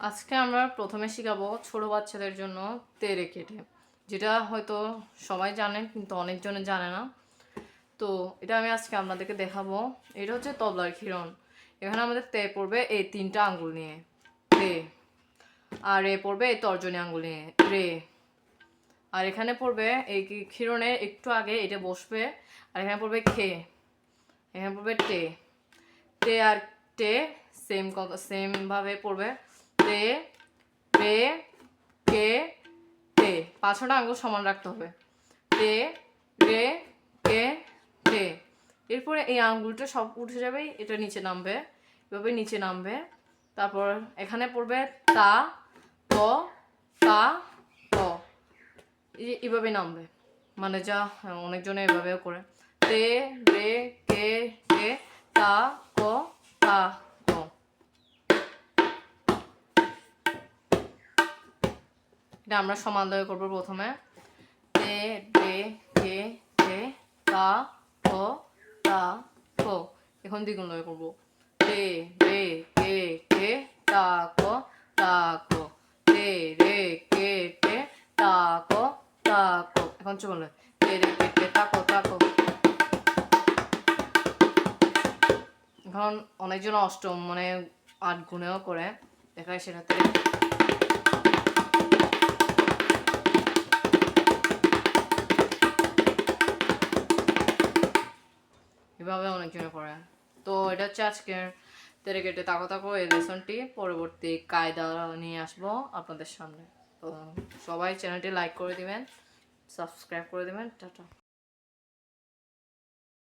আজকে আমরা প্রথমে শেখাবো ছোট বাচ্চাদের জন্য তেরে কেটে, যেটা হয়তো সবাই জানে কিন্তু অনেকজনে জানে না। তো এটা আমি আজকে আপনাদেরকে দেখাবো। এটা হচ্ছে তবলার ক্ষীরণ। এখানে আমাদের তে পড়বে এই তিনটা আঙ্গুল নিয়ে। তে। আর এ পড়বে এই তর্জনী আঙ্গুল নিয়ে। রে। আর এখানে পড়বে এই কি- ক্ষীরণের একটু আগে এটা বসবে। আর এখানে পড়বে খে। এখানে পড়বে টে তে আর টে সেম সেম ভাবে পড়বে। তে রে কে, তে। পাঁচটা আঙ্গুল সমান রাখতে হবে। তে, রে, কে, তে। এরপরে এই আঙ্গুলটা সব উঠে যাবে, এটা নিচে নামবে। এভাবে নিচে নামবে। তারপর এখানে পড়বে তা, ত তা, ত। এভাবে নামবে। মানে যা, অনেকজনে এভাবেও করে। তে, রে, কে কে, তা, ক, তা। এটা আমরা সমানদয় করব প্রথমে। তে রে কে কে, তা, ক তা ক এখন দ্বিগুণ লয় করব। তে রে কে কে, তা, ক তা ক তে, রে, কে কে তা, ক তা ক এখন চলে তে, রে, কে কে তা, ক তা ক এখন অনেকজন অষ্টম মানে আট গুণেও করে। দেখায় সেটাতে। এভাবে অনেকজনে করে তো এটা হচ্ছে আজকের তেরে কেটে তাকো তাকো এই লেসনটি। পরবর্তী কায়দা নিয়ে আসব আপনাদের সামনে। তো সবাই চ্যানেলটি লাইক করে দিবেন, সাবস্ক্রাইব করে দেবেন, টাটা।